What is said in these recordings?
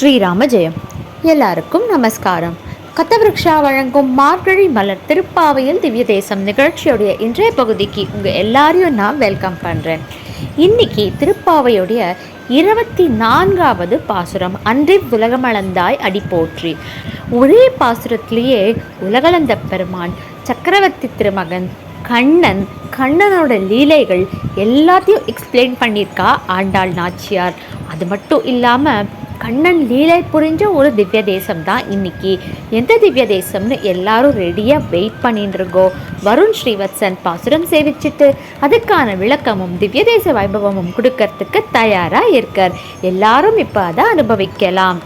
ஸ்ரீராம ஜெயம். எல்லாருக்கும் நமஸ்காரம். கத்தவிருக்ஷா வழங்கும் மார்கழி மலர் திருப்பாவையில் திவ்ய தேசம் நிகழ்ச்சியுடைய இன்றைய பகுதிக்கு உங்கள் எல்லாரையும் நான் வெல்கம் பண்ணுறேன் இன்னைக்கு திருப்பாவையுடைய இருபத்தி நான்காவது பாசுரம் அன்றி உலகமளந்தாய் அடி போற்றி. ஒரே பாசுரத்திலேயே உலகளந்த பெருமான் சக்கரவர்த்தி திருமகன் கண்ணன் கண்ணனோட லீலைகள் எல்லாத்தையும் எக்ஸ்பிளைன் பண்ணியிருக்கா ஆண்டாள் நாச்சியார். அது மட்டும் இல்லாமல் கண்ணன் லீலை புரிஞ்ச ஒரு திவ்ய தேசம் தான் இன்னைக்கு. எந்த திவ்ய தேசம்னு எல்லாரும் ரெடியாக வெயிட் பண்ணிட்டு இருக்கோ. வருண் ஸ்ரீவத்சன் பாசுரம் சேவிச்சிட்டு அதுக்கான விளக்கமும் திவ்ய தேச வைபவமும் கொடுக்கறதுக்கு தயாராக இருக்கார். எல்லாரும் இப்போ அதை அனுபவிக்கலாம்.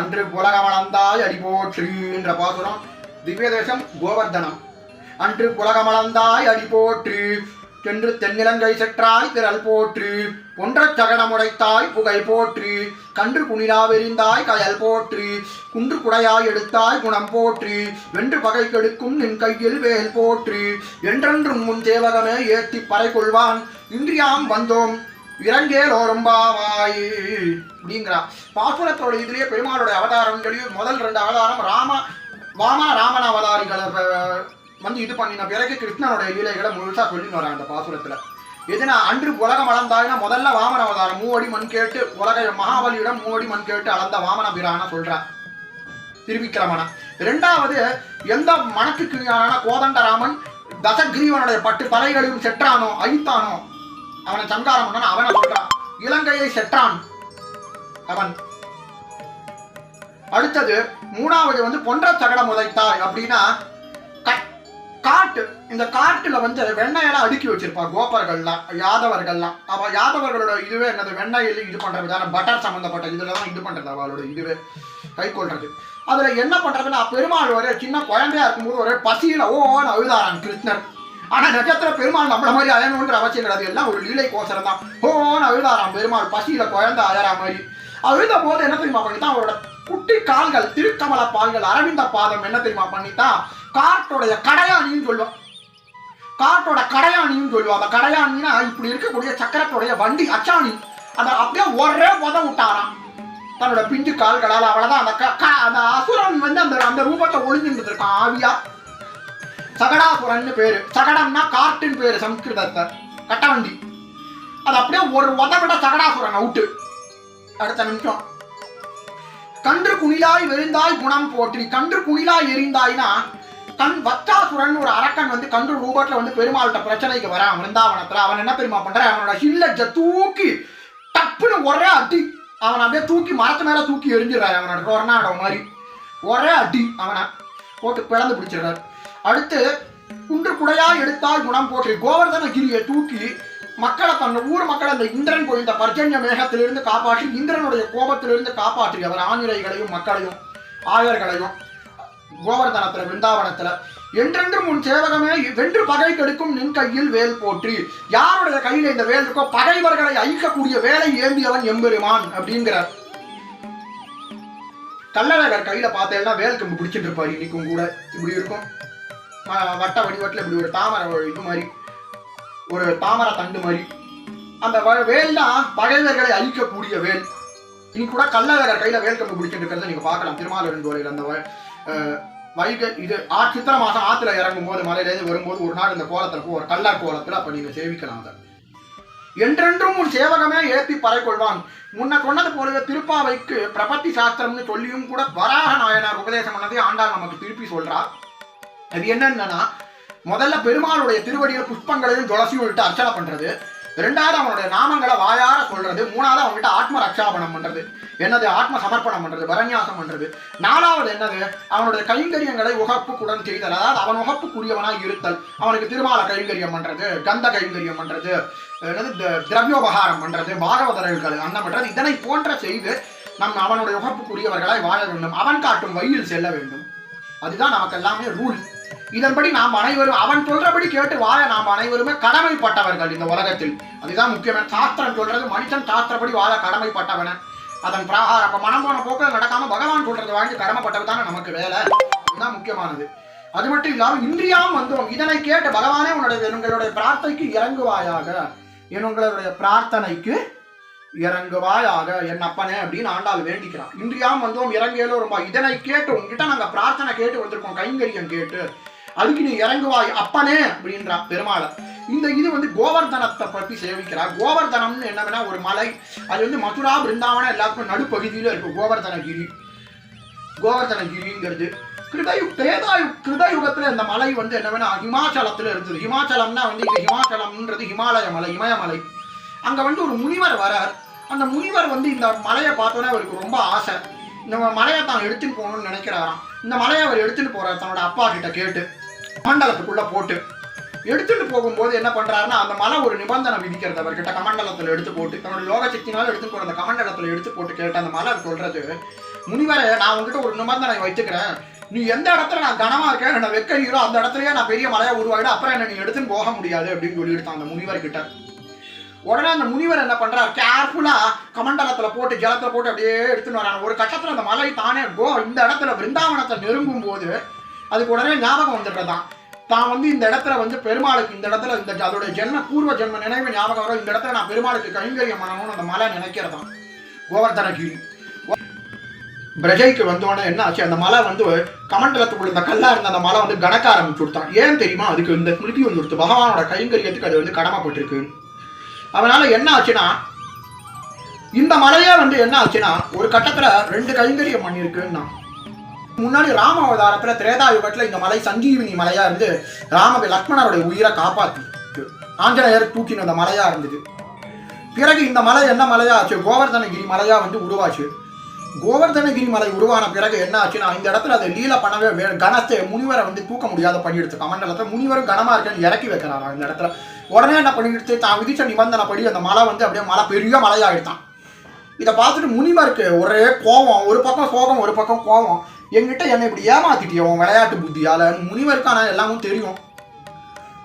அன்று புலகமளந்தாய் அடிபோற்றி என்ற பாசுரம் திவ்ய தேசம் கோவர்தனம். அன்று புலகமளந்தாய் அடிபோற்று சென்று தென்னிலங்கை செற்றாய் திரள் போற்று ஒன்றச் சகடமுடைத்தாய் புகை போற்று கன்று குனிலாவெறிந்தாய் கயல் போற்று குன்று குடையாய் எடுத்தாய் குணம் போற்று வென்று பகை கெடுக்கும் நின் கையில் வேல் போற்று என்றென்றும் முன் சேவகமே ஏத்தி பறை கொள்வான். இன்றியாம் வந்தோம் இறங்கேலோரம்பாவாய் அப்படிங்கிறா. பாசுரத்தோட இதுலயே பெருமாளோட அவதாரம் சொல்லி முதல் ரெண்டு அவதாரம் ராம வாமன ராமன அவதாரிகள் வந்து இது பண்ணின பிறகு கிருஷ்ணனுடைய லீலைகளை முழுசா சொல்லின்னு வராங்க அந்த பாசுரத்துல. எதுனா அன்று உலகம் அளந்தாய்னா முதல்ல வாமன அவதாரம். மூவடி மண் கேட்டு உலக மகாபலியிடம் மூவடி மண் கேட்டு அளந்த வாமன பிரான சொல்றான் திருவிக்கிரமன. இரண்டாவது எந்த மனத்துக்கு கோதண்டராமன் தசகிரீவனுடைய பட்டு தலைகளையும் செற்றானோ அழித்தானோ அவனை சங்காரம் பண்ணான் அவனை சொல்றான் இலங்கையை செற்றான். அவன். அடுத்தது மூணாவது வந்து பொன்ற சகடம் உதைத்தாய் அப்படின்னா காட்டு இந்த காட்டுல வந்து வெண்ணெயெல்லாம் அடுக்கி வச்சிருப்பா கோபர்கள்லாம் யாதவர்கள்லாம். அவ யாதவர்களோட இதுவே என்னது? வெண்ணெயில் இது பண்ற தானே பட்டர் சம்பந்தப்பட்ட இதுல தான் இது பண்றது அவளோட இதுவே கை கொள்றது. அதுல என்ன பண்றதுன்னா பெருமாள் ஒரு சின்ன குழந்தையா இருக்கும்போது ஒரு பசியில ஓன்னு அழுதாரான் கிருஷ்ணர். ஆனா நட்சத்திர பெருமாள் நம்மள மாதிரி அயணுன்ற அவசியம் கிடையாது. எல்லாம் ஒரு லீலை கோசரம் தான். ஓன்னு அழுதாராம் பெருமாள் பசியில குழந்தை அழறா மாதிரி. அழுத போது என்ன தெரியுமா பண்ணித்தான்? அவரோட குட்டி கால்கள் திருக்கமல பால்கள் அரவிந்த பாதம் என்ன தெரியுமா பண்ணித்தான்? காட்டோடைய கடையாணின்னு சொல்லுவோம் காட்டோட கடையாணின்னு சொல்லுவோம் அந்த கடையாணினா இப்படி இருக்கக்கூடிய சக்கரத்துடைய வண்டி அச்சாணி. அதை அப்படியே ஒரே உத விட்டாராம். தன்னோட பிஞ்சு கால்களால் அவ்வளவுதான் அந்த க- அந்த அசுரன் வந்து அந்த அந்த ரூபத்தை ஒளிஞ்சுட்டு இருக்கான். ஆவியா? சகடாசுரன்னு பேரு. சகடம்னா காட்டுன்னு பேரு சம்ஸ்கிருதத்தை. கட்டவண்டி அது அப்படியே ஒரு உதவிட சகடாசுரன் அவுட்டு அடுத்த நிமிஷம். கன்று குணிலாய் வெறிந்தாய் குணம் போற்றி. கன்று குணிலாய் எரிந்தாய்னா கண் வச்சாசுரன் ஒரு அரக்கன் வந்து கன்று ரூபத்துல வந்து பெருமாள்கிட்ட பிரச்சனைக்கு வரான் விருந்தாவனத்துல. அவன் என்ன பெருமா பண்றான்? அவனோட ஹில்லஜ தூக்கி டப்புன்னு ஒரே அடி அவன் அப்படியே தூக்கி மரத்து மேல தூக்கி எரிஞ்சிடறாரு அவனோட ரொர்னாடோ மாதிரி. ஒரே அடி அவனை போட்டு பிளந்து பிடிச்சிடுறாரு. அடுத்து குன்று குடையா எடுத்தால் குணம் போற்றி. கோவர்தன கிரியை தூக்கி மக்களை தன் ஊர் மக்களை அந்த இந்திரன் போய் இந்த பர்ஜன்ய மேகத்திலிருந்து காப்பாற்றி இந்திரனுடைய கோபத்திலிருந்து காப்பாற்றி அவர் ஆணிரைகளையும் மக்களையும் ஆயர்களையும் கோவர்தனத்துல விருந்தாவனத்துல என்றென்றும் உன் சேவகமே வென்று பகை கெடுக்கும் நின் கையில் வேல் போற்றி. யாருடைய கையில இந்த வேல் இருக்கோ பகைவர்களை அழிக்கக்கூடிய வேலை ஏந்தியவன் எம்பெருமான் அப்படிங்கிறார். கள்ளழகர் கையில பார்த்தேன்னா வேல் கம்பு பிடிச்சிட்டு இருப்பாரு இன்னைக்கும் கூட. இப்படி இருக்கும். வட்ட வடிவட்டில் இப்படி ஒரு தாமரை இது மாதிரி ஒரு தாமரை தண்டு மாதிரி. அந்த வேல் தான் பகைவர்களை அழிக்கக்கூடிய வேல். இன்னைக்கு கூட கள்ளழகர் கையில வேல் கம்பு பிடிச்சிட்டு இருக்கிறத நீங்க பார்க்கலாம். திருமாலிருந்தோரையில் அந்த வைகை இது ஆ சித்திர மாதம் ஆற்றுல இறங்கும் போது மலையிலேருந்து வரும்போது ஒரு நாள் இந்த கோலத்துல ஒரு கல்லா கோலத்தில் அப்போ நீங்கள் சேவிக்கலாம் அதை. என்றென்றும் உன் சேவகமே ஏத்தி பறை கொள்வான் முன்ன சொன்னது போலவே திருப்பாவைக்கு பிரபத்தி சாஸ்திரம்னு சொல்லியும் கூட வராக நாயனார் உபதேசம் பண்ணதை ஆண்டாள் நமக்கு திருப்பி சொல்றா. அது என்னன்னா முதல்ல பெருமாளுடைய திருவடியில் புஷ்பங்களையும் துளசியும் விட்டு அர்ச்சனை பண்றது. ரெண்டாவது அவனுடைய நாமங்களை வாயார சொல்றது மூணாவது அவன்கிட்ட ஆத்ம ரக்ஷாபணம் பண்றது. என்னது? ஆத்ம சமர்ப்பணம் பண்றது வரநியாசம் பண்றது. நாலாவது என்னது? அவனுடைய கைங்கரியங்களை உகப்புக்குடன் செய்தல் அதாவது அவன் உகப்புக்குரியவனாய் இருத்தல். அவனுக்கு திருமால கைங்கரியம் பண்றது கந்த கைங்கரியம் பண்றது என்னது? த- திரவியோபகாரம் பண்றது பாகவதர்கள் அன்னம் பண்றது. இதனை போன்ற செய்து நம் அவனுடைய உகப்புக்குரியவர்களாய் வாழ வேண்டும். அவன் காட்டும் வழியில் செல்ல வேண்டும். அதுதான் நமக்கு எல்லாமே ரூல். இதன்படி நாம் அனைவரும் அவன் சொல்றபடி கேட்டு வாழ நாம் அனைவருமே கடமைப்பட்டவர்கள் இந்த உலகத்தில். அதுதான் முக்கியமான சாஸ்திரம் சொல்றது மனுஷன் சாஸ்திரப்படி வாழ கடமைப்பட்டவன. அதன் பிரகாரம் அப்ப மனம் போன போக்கில் நடக்காம பகவான் சொல்றது வாங்கி கடமைப்பட்டது தானே நமக்கு வேலை. இதுதான் முக்கியமானது. அது மட்டும் இல்லாமல் இன்றியாம் வந்தோம் இதனை கேட்டு பகவானே உன்னுடைய உங்களுடைய பிரார்த்தனைக்கு இறங்குவாயாக. என் உங்களுடைய பிரார்த்தனைக்கு இறங்குவாயாக. என் அப்பனே அப்படின்னு ஆண்டாள் வேண்டிக்கிறான். இன்றியாம் வந்தோம் இறங்கியலோ ரொம்ப இதனை கேட்டு உங்ககிட்ட நாங்கள் பிரார்த்தனை கேட்டு வந்திருக்கோம். கைங்கரியம் கேட்டு. அதுக்கு நீ இறங்குவாய் அப்பனே அப்படின்றா பெருமாளை. இந்த இது வந்து கோவர்தனத்தை பற்றி சேவிக்கிறார். கோவர்தனம்னு என்னன்னா ஒரு மலை அது வந்து மதுரா பிருந்தாவனம் எல்லாத்துக்கும் நடுப்பகுதியில இருக்கு கோவர்தனகிரி. கோவர்தனகிரிங்கிறது. கிருதயு தேதாயு கிருதயுகத்துல இந்த மலை வந்து என்னன்னா ஹிமாச்சலத்துல இருந்தது ஹிமாச்சலம்னா வந்து இங்க ஹிமாச்சலம்ன்றது ஹிமாலய மலை இமயமலை. அங்க வந்து ஒரு முனிவர் வரார். அந்த முனிவர் வந்து இந்த மலையை பார்த்தோன்னே அவருக்கு ரொம்ப ஆசை. இந்த மலையை தான் எடுத்துட்டு போகணும்னு நினைக்கிறாராம். இந்த மலையை அவர் எடுத்துட்டு போறார் தன்னோட அப்பா கிட்ட கேட்டு. கமண்டலத்துக்குள்ள போட்டு எடுத்துட்டு போகும்போது என்ன பண்றாருன்னா அந்த மலை ஒரு நிபந்தனை விதிக்கிறது அவர்கிட்ட கமண்டலத்தில் எடுத்து போட்டு தன்னோட யோக சக்தினால எடுத்து போற அந்த கமண்டலத்தில் எடுத்து போட்டு கேட்ட அந்த மலை சொல்றது முனிவரை நான் உங்ககிட்ட ஒரு நிபந்தனை வச்சுக்கிறேன் நீ எந்த இடத்துல நான் கனமா இருக்கேன் என்ன வெக்கிறீங்களோ அந்த இடத்துலயே நான் பெரிய மலையா உருவாகிடும் அப்புறம் என்ன நீ எடுத்துன்னு போக முடியாது அப்படின்னு சொல்லிடுத்தான் அந்த முனிவர் கிட்ட உடனே அந்த முனிவர் என்ன பண்றாரு? கேர்ஃபுல்லா கமண்டலத்துல போட்டு ஜலத்துல போட்டு அப்படியே எடுத்துன்னு வராங்க. ஒரு கட்டத்துல அந்த மலை தானே போ இந்த இடத்துல பிருந்தாவனத்தை நெருங்கும் போது அதுக்கு உடனே ஞாபகம் வந்துடுறதான் தான் வந்து இந்த இடத்துல வந்து பெருமாளுக்கு இந்த இடத்துல இந்த அதோட ஜென்ம பூர்வ ஜென்ம நினைவு ஞாபகம் வரும். இந்த இடத்துல நான் பெருமாளுக்கு கைங்கரியம் பண்ணணும்னு அந்த மலை நினைக்கிறதாம் கோவர்தனகிரி. பிரஜைக்கு வந்தோடனே என்ன ஆச்சு? அந்த மலை வந்து கமண்டலத்துக்குள்ள இந்த கல்லா இருந்த அந்த மலை வந்து கணக்க ஆரம்பிச்சு கொடுத்தான். ஏன் தெரியுமா? அதுக்கு இந்த ஸ்மிருதி வந்து கொடுத்து பகவானோட கைங்கரியத்துக்கு அது வந்து கடமைப்பட்டிருக்கு அதனால என்ன ஆச்சுன்னா இந்த மலையே வந்து என்ன ஆச்சுன்னா ஒரு கட்டத்துல ரெண்டு கைங்கரியம் பண்ணியிருக்குன்னா முன்னாடி ராம அவதாரத்துல திரேதா யுகத்துல இந்த மலை சஞ்சீவினி மலையா இருந்து ராம லக்ஷ்மணருடைய உயிரை காப்பாத்தி ஆஞ்சநேயர் தூக்கின அந்த மலையா இருந்தது. பிறகு இந்த மலை என்ன மலையா ஆச்சு கோவர்தனகிரி மலையா வந்து உருவாச்சு. கோவர்தனகிரி மலை உருவான பிறகு என்ன ஆச்சுன்னா இந்த இடத்துல அதை லீல பண்ணவே வே கணத்தை முனிவரை வந்து தூக்க முடியாத பண்ணிடுச்சு கமண்டலத்தை முனிவரும் கனமா இருக்குன்னு இறக்கி வைக்கிறாங்க இந்த இடத்துல. உடனே என்ன பண்ணிடுச்சு தான் விதிச்ச நிபந்தனைப்படி அந்த மலை வந்து அப்படியே மலை பெரிய மலையாயிட்டான் இதை பார்த்துட்டு முனிவருக்கு ஒரே கோவம் ஒரு பக்கம் சோகம் ஒரு பக்கம் கோவம். என்கிட்ட என்னை இப்படி ஏமாத்திட்டியோ உன் விளையாட்டு புத்தியால்? முனிவருக்கான எல்லாமும் தெரியும்.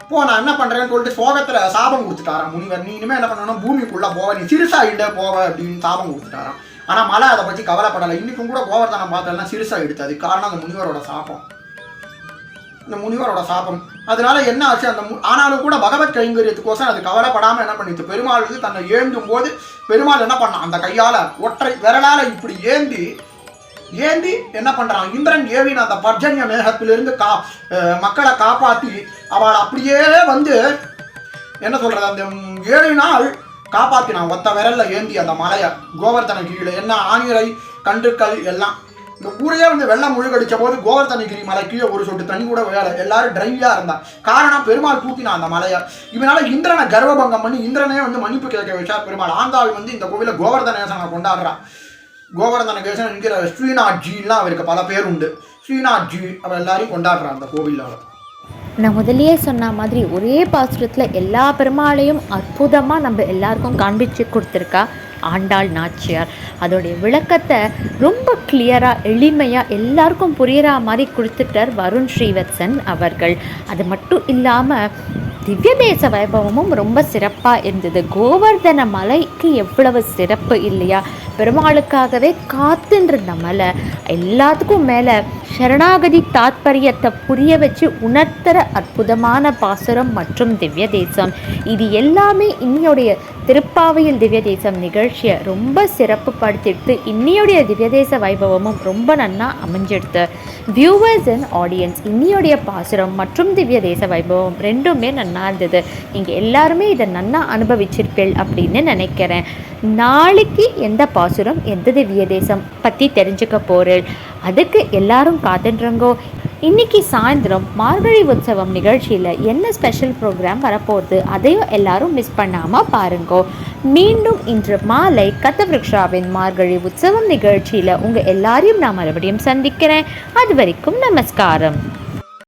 போ நான் என்ன பண்ணுறேன்னு சொல்லிட்டு சோகத்தில் சாபம் கொடுத்துட்டாரான் முனிவர். நீ இனிமேல் என்ன பண்ணணும் பூமிக்குள்ளே போவ. நீ சிறுசாகிட்ட போவ அப்படின்னு சாபம் கொடுத்துட்டாரான் ஆனால் மழை அதை பற்றி கவலைப்படலை. இன்னைக்கும் கூட கோவர்தனம் பார்த்தெல்லாம் சிறுசாக எடுத்தாது. காரணம் அந்த முனிவரோட சாபம். இந்த முனிவரோட சாபம். அதனால என்ன ஆச்சு? அந்த மு- ஆனாலும் கூட பகவத் கைங்கரியத்துக்கோசம் அது கவலைப்படாமல் என்ன பண்ணிச்சு? பெருமாளுக்கு தன்னை ஏந்தும் போது பெருமாள் என்ன பண்ணான்? அந்த கையால் ஒற்றை விரலால் இப்படி ஏந்தி ஏந்தி என்ன பண்ணுறான் இந்திரன் ஏவின் அந்த பர்ஜன்ய மேகத்திலிருந்து கா மக்களை காப்பாற்றி அவள் அப்படியே வந்து என்ன சொல்றது? அந்த ஏழு நாள் காப்பாற்றினான் ஒத்த விரல்ல ஏந்தி அந்த மலையை. கோவர்த்தன கீழே என்ன ஆணிரை கன்றுக்கள் எல்லாம். இந்த ஊரையே வந்து வெள்ளம் முழுகடிச்ச போது கோவர்த்தனகிரி மலை கீழே ஒரு சொட்டு தண்ணி கூட வேலை எல்லாரும் ட்ரைவியாக இருந்தான் காரணம் பெருமாள் தூக்கினான் அந்த மலையை. இவனால இந்திரனை கர்வபங்கம் பண்ணி இந்திரனே வந்து மன்னிப்பு கேட்க வச்சார் பெருமாள். ஆந்தாள் வந்து இந்த கோவில கோவர்தனேசனை கொண்டாடுறான். கோவர்தனகேசன் என்கிற ஸ்ரீநாத்ஜின்லாம் அவருக்கு பல பேர் உண்டு ஸ்ரீநாத்ஜி அவர் எல்லாரையும் கொண்டாடுறான் அந்த கோவில்ல. நான் முதலியே சொன்ன மாதிரி ஒரே பாசுரத்தில் எல்லா பெருமாளையும் அற்புதமாக நம்ம எல்லாருக்கும் காண்பிச்சு கொடுத்துருக்கா ஆண்டாள் நாச்சியார். அதோடைய விளக்கத்தை ரொம்ப கிளியராக எளிமையாக எல்லாருக்கும் புரியிற மாதிரி கொடுத்துட்டார் வருண் ஸ்ரீவத்சன் அவர்கள். அது மட்டும் இல்லாமல் திவ்ய தேச வைபவமும் ரொம்ப சிறப்பாக இருந்தது. கோவர்தன மலைக்கு எவ்வளவு சிறப்பு இல்லையா? பெருமாளுக்காகவே காத்துன்றிருந்த மலை எல்லாத்துக்கும் மேலே சரணாகதி தாத்பரியத்தை புரிய வச்சு உணர்த்துற அற்புதமான பாசுரம் மற்றும் திவ்ய தேசம் இது எல்லாமே இன்னையுடைய திருப்பாவையில் திவ்ய தேசம் நிகழ்ச்சியை ரொம்ப சிறப்பு படுத்திட்டு இன்னியோடைய திவ்ய தேச வைபவமும் ரொம்ப நன்னா அமைஞ்சிடுது வியூவர்ஸ் அண்ட் ஆடியன்ஸ் இன்னியோடைய பாசுரம் மற்றும் திவ்ய தேச வைபவம் ரெண்டுமே நன்னா இருந்தது. நீங்கள் எல்லாருமே இதை நன்னா அனுபவிச்சிருப்பீள் அப்படின்னு நினைக்கிறேன். நாளைக்கு எந்த பாசுரம் எந்த திவ்ய தேசம் பற்றி தெரிஞ்சுக்க போகிறேன் அதுக்கு எல்லாரும் காத்துன்றங்கோ இன்னைக்கு சாயந்தரம் மார்கழி உற்சவம் நிகழ்ச்சியில் என்ன ஸ்பெஷல் ப்ரோக்ராம் வரப்போகுது? அதையும் எல்லாரும் மிஸ் பண்ணாமல் பாருங்கோ. மீண்டும் இன்று மாலை கத்தவிருக்ஷாவின் மார்கழி உற்சவம் நிகழ்ச்சியில் உங்கள் எல்லாரையும் நான் மறுபடியும் சந்திக்கிறேன். அது வரைக்கும் நமஸ்காரம்.